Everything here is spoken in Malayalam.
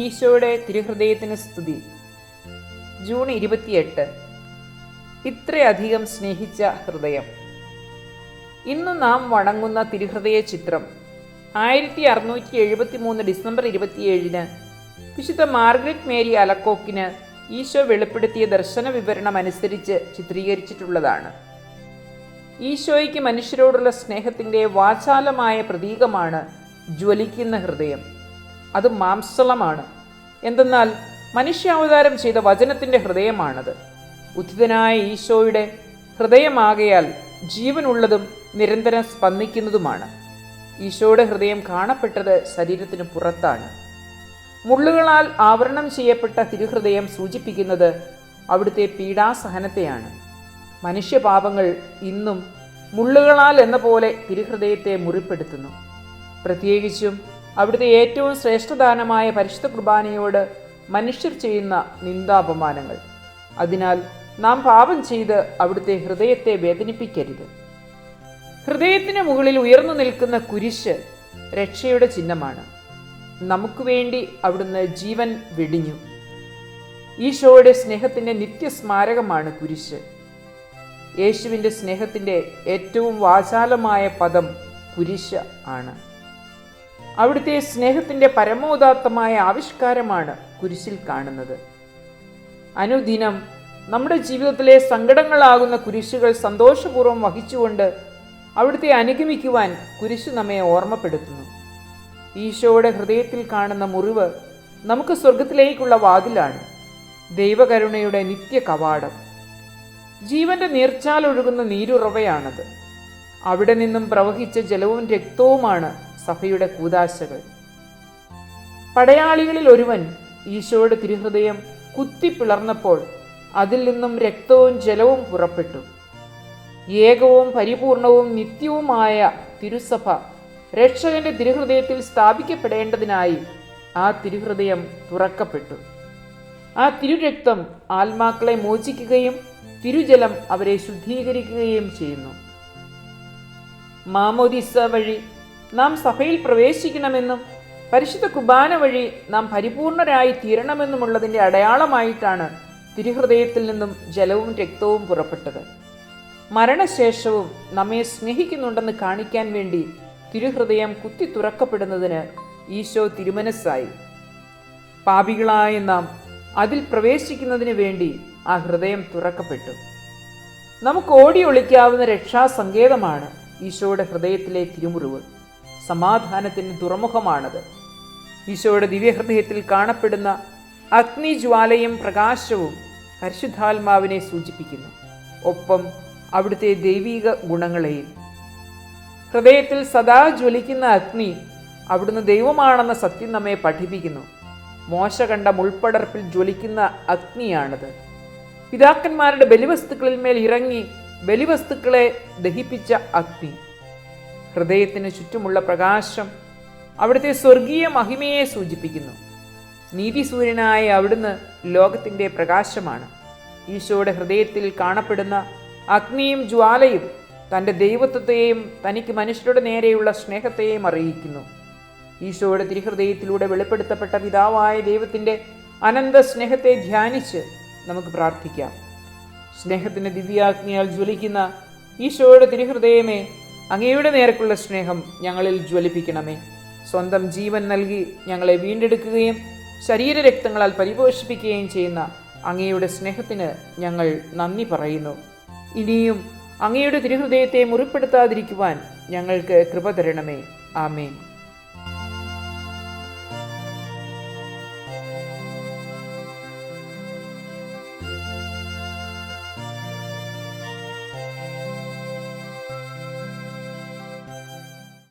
ഈശോയുടെ തിരുഹൃദയത്തിന് സ്തുതി. ജൂൺ ഇരുപത്തിയെട്ട്. ഇത്രയധികം സ്നേഹിച്ച ഹൃദയം. ഇന്ന് നാം വണങ്ങുന്ന തിരുഹൃദയ ചിത്രം ആയിരത്തി അറുന്നൂറ്റി എഴുപത്തി മൂന്ന് ഡിസംബർ ഇരുപത്തിയേഴിന് വിശുദ്ധ മാർഗ്രറ്റ് മേരി അലക്കോക്കിന് ഈശോ വെളിപ്പെടുത്തിയ ദർശന വിവരണം അനുസരിച്ച് ചിത്രീകരിച്ചിട്ടുള്ളതാണ്. ഈശോയ്ക്ക് മനുഷ്യരോടുള്ള സ്നേഹത്തിന്റെ വാചാലമായ പ്രതീകമാണ് ജ്വലിക്കുന്ന ഹൃദയം. അത് മാംസളമാണ്. എന്തെന്നാൽ മനുഷ്യാവതാരം ചെയ്ത വചനത്തിന്റെ ഹൃദയമാണത്. ഉദ്ധിതനായ ഈശോയുടെ ഹൃദയമാകയാൽ ജീവനുള്ളതും നിരന്തരം സ്പന്ദിക്കുന്നതുമാണ്. ഈശോയുടെ ഹൃദയം കാണപ്പെട്ടത് ശരീരത്തിന് പുറത്താണ്. മുള്ളുകളാൽ ആവരണം ചെയ്യപ്പെട്ട തിരുഹൃദയം സൂചിപ്പിക്കുന്നത് അവിടുത്തെ പീഡാസഹനത്തെയാണ്. മനുഷ്യപാപങ്ങൾ ഇന്നും മുള്ളുകളാൽ എന്ന പോലെ തിരുഹൃദയത്തെ മുറിപ്പെടുത്തുന്നു. പ്രത്യേകിച്ചും അവിടുത്തെ ഏറ്റവും ശ്രേഷ്ഠദാനമായ പരിശുദ്ധ കുർബാനയോട് മനുഷ്യർ ചെയ്യുന്ന നിന്ദാപമാനങ്ങൾ. അതിനാൽ നാം പാപം ചെയ്ത് അവിടുത്തെ ഹൃദയത്തെ വേദനിപ്പിക്കരുത്. ഹൃദയത്തിന് മുകളിൽ ഉയർന്നു നിൽക്കുന്ന കുരിശ് രക്ഷയുടെ ചിഹ്നമാണ്. നമുക്ക് വേണ്ടി അവിടുന്ന് ജീവൻ വെടിഞ്ഞു. ഈശോയുടെ സ്നേഹത്തിന്റെ നിത്യസ്മാരകമാണ് കുരിശ്. യേശുവിന്റെ സ്നേഹത്തിന്റെ ഏറ്റവും വാചാലമായ പദം കുരിശ് ആണ്. അവിടുത്തെ സ്നേഹത്തിന്റെ പരമോദാത്തമായ ആവിഷ്കാരമാണ് കുരിശിൽ കാണുന്നത്. അനുദിനം നമ്മുടെ ജീവിതത്തിലെ സങ്കടങ്ങളാകുന്ന കുരിശുകൾ സന്തോഷപൂർവം വഹിച്ചുകൊണ്ട് അവിടുത്തെ അനുഗമിക്കുവാൻ കുരിശ് നമ്മെ ഓർമ്മപ്പെടുത്തുന്നു. ഈശോയുടെ ഹൃദയത്തിൽ കാണുന്ന മുറിവ് നമുക്ക് സ്വർഗത്തിലേക്കുള്ള വാതിലാണ്. ദൈവകരുണയുടെ നിത്യ കവാടം. ജീവന്റെ നീർച്ചാലൊഴുകുന്ന നീരുറവയാണത്. അവിടെ നിന്നും പ്രവഹിച്ച ജലവും രക്തവുമാണ് സഭയുടെ കൂതാശകൾ. പടയാളികളിൽ ഒരുവൻ ഈശോയുടെ തിരുഹൃദയം കുത്തിപ്പിളർന്നപ്പോൾ അതിൽ നിന്നും രക്തവും ജലവും പുറപ്പെട്ടു. ഏകവും പരിപൂർണവും നിത്യവുമായ തിരുസഭ രക്ഷകന്റെ തിരുഹൃദയത്തിൽ സ്ഥാപിക്കപ്പെടേണ്ടതിനായി ആ തിരുഹൃദയം തുറക്കപ്പെട്ടു. ആ തിരുരക്തം ആത്മാക്കളെ മോചിക്കുകയും തിരുജലം അവരെ ശുദ്ധീകരിക്കുകയും ചെയ്യുന്നു. മാമോദിസ വഴി നാം സഭയിൽ പ്രവേശിക്കണമെന്നും പരിശുദ്ധ കുർബാന വഴി നാം പരിപൂർണരായി തീരണമെന്നുമുള്ളതിന്റെ അടയാളമായിട്ടാണ് തിരുഹൃദയത്തിൽ നിന്നും ജലവും രക്തവും പുറപ്പെട്ടത്. മരണശേഷവും നമ്മെ സ്നേഹിക്കുന്നുണ്ടെന്ന് കാണിക്കാൻ വേണ്ടി തിരുഹൃദയം കുത്തി തുറക്കപ്പെടുന്നതിന് ഈശോ തിരുമനസ്സായി. പാപികളായ നാം അതിൽ പ്രവേശിക്കുന്നതിന് വേണ്ടി ആ ഹൃദയം തുറക്കപ്പെട്ടു. നമുക്ക് ഓടി ഒളിക്കാവുന്ന രക്ഷാസങ്കേതമാണ് ഈശോയുടെ ഹൃദയത്തിലെ തിരുമുറിവ്. സമാധാനത്തിന് തുറമുഖമാണത്. ഈശോയുടെ ദിവ്യഹൃദയത്തിൽ കാണപ്പെടുന്ന അഗ്നിജ്വാലയും പ്രകാശവും പരിശുദ്ധാത്മാവിനെ സൂചിപ്പിക്കുന്നു. ഒപ്പം അവിടുത്തെ ദൈവീക ഗുണങ്ങളെയും. ഹൃദയത്തിൽ സദാ ജ്വലിക്കുന്ന അഗ്നി അവിടുന്ന് ദൈവമാണെന്ന സത്യം നമ്മെ പഠിപ്പിക്കുന്നു. മോശ മുൾപ്പടർപ്പിൽ ജ്വലിക്കുന്ന അഗ്നിയാണത്. പിതാക്കന്മാരുടെ ബലിവസ്തുക്കളിൽ മേൽ ഇറങ്ങി ബലിവസ്തുക്കളെ ദഹിപ്പിച്ച അഗ്നി. ഹൃദയത്തിന് ചുറ്റുമുള്ള പ്രകാശം അവിടുത്തെ സ്വർഗീയ മഹിമയെ സൂചിപ്പിക്കുന്നു. നീതിസൂര്യനായ അവിടുന്ന് ലോകത്തിന്റെ പ്രകാശമാണ്. ഈശോയുടെ ഹൃദയത്തിൽ കാണപ്പെടുന്ന അഗ്നിയും ജ്വാലയും തന്റെ ദൈവത്വത്തെയും തനിക്ക് മനുഷ്യരുടെ നേരെയുള്ള സ്നേഹത്തെയും അറിയിക്കുന്നു. ഈശോയുടെ തിരുഹൃദയത്തിലൂടെ വെളിപ്പെടുത്തപ്പെട്ട പിതാവായ ദൈവത്തിന്റെ അനന്ത സ്നേഹത്തെ ധ്യാനിച്ച് നമുക്ക് പ്രാർത്ഥിക്കാം. സ്നേഹത്തിന്റെ ദിവ്യാഗ്നിയാൽ ജ്വലിക്കുന്ന ഈശോയുടെ തിരുഹൃദയമേ അങ്ങയുടെ നേർക്കുള്ള സ്നേഹം ഞങ്ങളിൽ ജ്വലിപ്പിക്കണമേ. സ്വന്തം ജീവൻ നൽകി ഞങ്ങളെ വീണ്ടെടുക്കുകയും ശരീരരക്തങ്ങളാൽ പരിപോഷിപ്പിക്കുകയും ചെയ്യുന്ന അങ്ങയുടെ സ്നേഹത്തിന് ഞങ്ങൾ നന്ദി പറയുന്നു. ഇനിയും അങ്ങയുടെ തിരുഹൃദയത്തെ മുറിപ്പെടുത്താതിരിക്കുവാൻ ഞങ്ങൾക്ക് കൃപ തരണമേ. ആമേൻ.